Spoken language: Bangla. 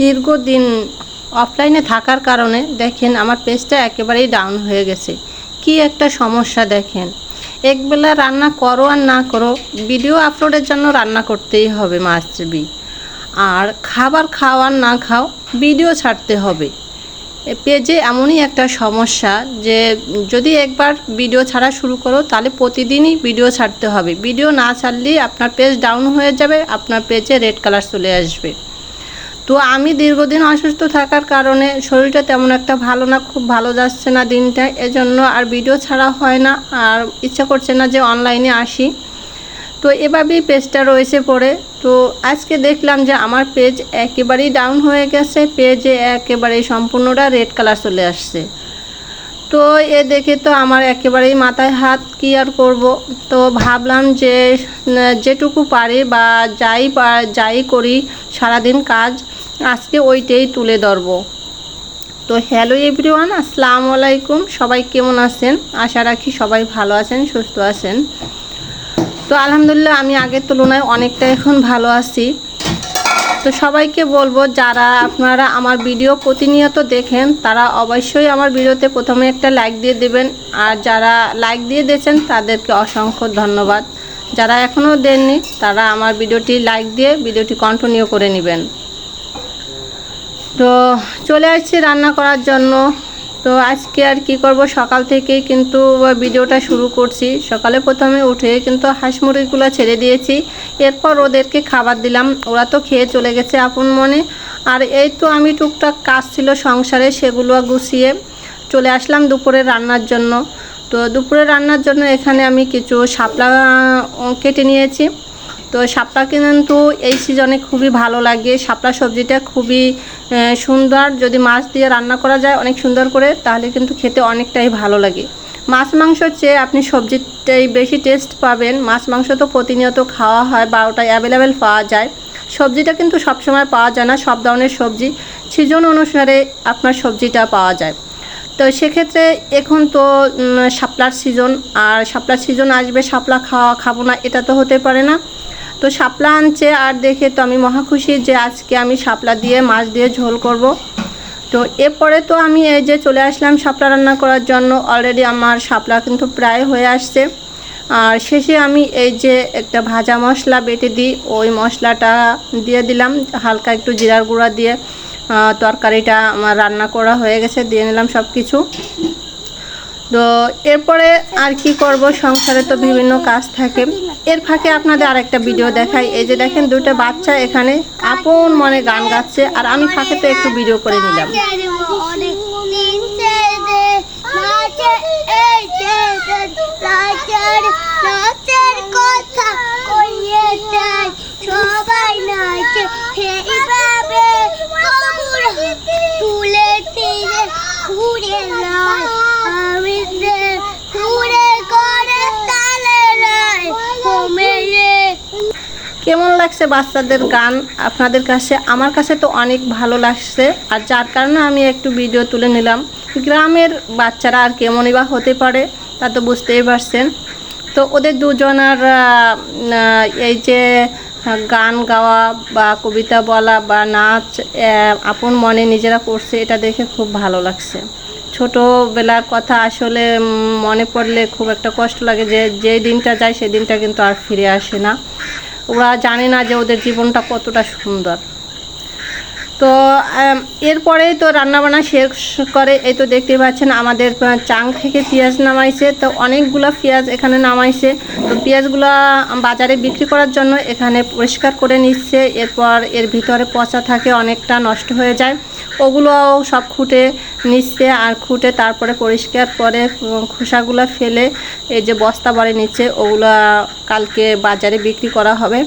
দীর্ঘদিন অফলাইনে থাকার কারণে দেখেন আমার পেজটা একেবারেই ডাউন হয়ে গেছে। কি একটা সমস্যা দেখেন। একবেলা রান্না করো আর না করো ভিডিও আপলোডের জন্য রান্না করতেই হবে মাছবি আর খাবার খাওয়ার না খাও ভিডিও ছাড়তে হবে। পেজে এমনই একটা সমস্যা যে যদি একবার ভিডিও ছাড়া শুরু করো, তাহলে প্রতিদিনই ভিডিও ছাড়তে হবে। ভিডিও না ছাড়লেই আপনার পেজ ডাউন হয়ে যাবে, আপনার পেজে রেড কালার চলে আসবে। তো আমি দীর্ঘদিন অসুস্থ থাকার কারণে শরীরটা তেমন একটা ভালো না, খুব ভালো যাচ্ছে না দিনটা, এজন্য আর ভিডিও ছাড়া হয় না, আর ইচ্ছা করছে না যে অনলাইনে আসি। তো এভাবেই পেজটা রয়েছে পড়ে। তো আজকে দেখলাম যে আমার পেজ একেবারেই ডাউন হয়ে গেছে পেজে একেবারেই সম্পূর্ণটা রেড কালার চলে আসছে। তো এ দেখে তো আমার একেবারেই মাথায় হাত কি আর করব। তো ভাবলাম যে যেটুকু পারি বা যাই যাই করি, সারাদিন কাজ, আজকে ওইটাই তুলে ধরবো। তো হ্যালো এভরিওয়ান আসসালামু আলাইকুম। সবাই কেমন আছেন? আশা রাখি সবাই ভালো আছেন, সুস্থ আছেন। তো আলহামদুলিল্লাহ, আমি আগের তুলনায় অনেকটা এখন ভালো আছি। তো সবাইকে বলব, যারা আপনারা আমার ভিডিও প্রতিনিয়ত দেখেন, তারা অবশ্যই আমার ভিডিওতে প্রথমে একটা লাইক দিয়ে দেবেন। আর যারা লাইক দিয়ে দিয়েছেন, তাদেরকে অসংখ্য ধন্যবাদ। যারা এখনও দেননি, তারা আমার ভিডিওটি লাইক দিয়ে ভিডিওটি কন্টিনিউ করে নেবেন। তো চলে আসছি রান্না করার জন্য। তো আজকে আর কি করব? সকাল থেকে কিন্তু ভিডিওটা শুরু করছি। সকালে প্রথমে উঠে কিন্তু হাঁস মুরগিগুলো ছেড়ে দিয়েছি। এরপর ওদেরকে খাবার দিলাম। ওরা তো খেয়ে চলে গেছে আপন মনে। আর এই তো আমি টুকটাক কাজ ছিল সংসারে, সেগুলো গুছিয়ে চলে আসলাম দুপুরে রান্নার জন্য। তো দুপুরে রান্নার জন্য এখানে আমি কিছু শাপলা কেটে নিয়েছি। তো শাপলা কিন্তু এই সিজনে খুবই ভালো লাগে। শাপলা সবজিটা খুবই সুন্দর। যদি মাছ দিয়ে রান্না করা যায় অনেক সুন্দর করে, তাহলে কিন্তু খেতে অনেকটাই ভালো লাগে। মাছ মাংসর চেয়ে আপনি সবজিটাই বেশি টেস্ট পাবেন। মাছ মাংস তো প্রতিনিয়ত খাওয়া হয় বা ওটাই অ্যাভেলেবেল পাওয়া যায়। সবজিটা কিন্তু সবসময় পাওয়া যায় না, সব ধরনের সবজি। সিজন অনুসারে আপনার সবজিটা পাওয়া যায়। তো সেক্ষেত্রে এখন তো শাপলার সিজন আর শাপলার সিজন আসবে, শাপলা খাওয়া, খাব না, এটা তো হতে পারে না। তো শাপলা আনছে আর দেখে তো আমি মহা খুশি যে আজকে আমি শাপলা দিয়ে মাছ দিয়ে ঝোল করব। তো এরপরে তো আমি এই যে চলে আসলাম শাপলা রান্না করার জন্য। অলরেডি আমার শাপলা কিন্তু প্রায় হয়ে আসছে। আর শেষে আমি এই যে একটা ভাজা মশলা বেটে দিই, ওই মশলাটা দিয়ে দিলাম। হালকা একটু জিরার গুঁড়া দিয়ে তরকারিটা আমার রান্না করা হয়ে গেছে, দিয়ে নিলাম সব কিছু তো এরপরে আর কি করব? সংসারে তো বিভিন্ন কাজ থাকে। এর ফাঁকে আপনাদের আরেকটা ভিডিও দেখাই। এই যে দেখেন দুটো বাচ্চা এখানে আপন মনে গান গাচ্ছে। আর আমি ফাঁকে তো একটু ভিডিও করে নিলাম। সবাই দিন ছেড়ে নাচে এই ছেড়ে নাচের নাচের কথা কইয়ে দেয় সবাই নাচে সেইভাবে কবুর তুলে তীরে ঘুরে নয় আমি যে ঘুরে করে তালে নয় মেলে কেমন লাগছে বাচ্চাদের গান আপনাদের কাছে। আমার কাছে তো অনেক ভালো লাগছে। আর যার কারণে আমি একটু ভিডিও তুলে নিলাম। গ্রামের বাচ্চারা আর কেমনই বা হতে পারে, তা তো বুঝতেই পারছেন। তো ওদের দুজনার এই যে গান গাওয়া বা কবিতা বলা বা নাচ আপন মনে নিজেরা করছে, এটা দেখে খুব ভালো লাগছে। ছোটোবেলার কথা আসলে মনে পড়লে খুব একটা কষ্ট লাগে যে যে দিনটা যায়, সেই দিনটা কিন্তু আর ফিরে আসে না। ওরা জানে না যে ওদের জীবনটা কতটা সুন্দর। তো এরপরেই তো রান্নাবান্না শেষ করে, এই তো দেখতে পাচ্ছেন আমাদের চাং থেকে পেঁয়াজ নামাইছে। তো অনেকগুলো পেঁয়াজ এখানে নামাইছে। তো পেঁয়াজগুলো বাজারে বিক্রি করার জন্য এখানে পরিষ্কার করে নিচ্ছে। এরপর এর ভিতরে পচা থাকে, অনেকটা নষ্ট হয়ে যায়। ওগুলোও সব খুঁটে নিচ্ছে আর খুঁটে তারপরে পরিষ্কার করে খোসাগুলো ফেলে এই যে বস্তা বাড়ি নিচ্ছে, ওগুলো কালকে বাজারে বিক্রি করা হবে।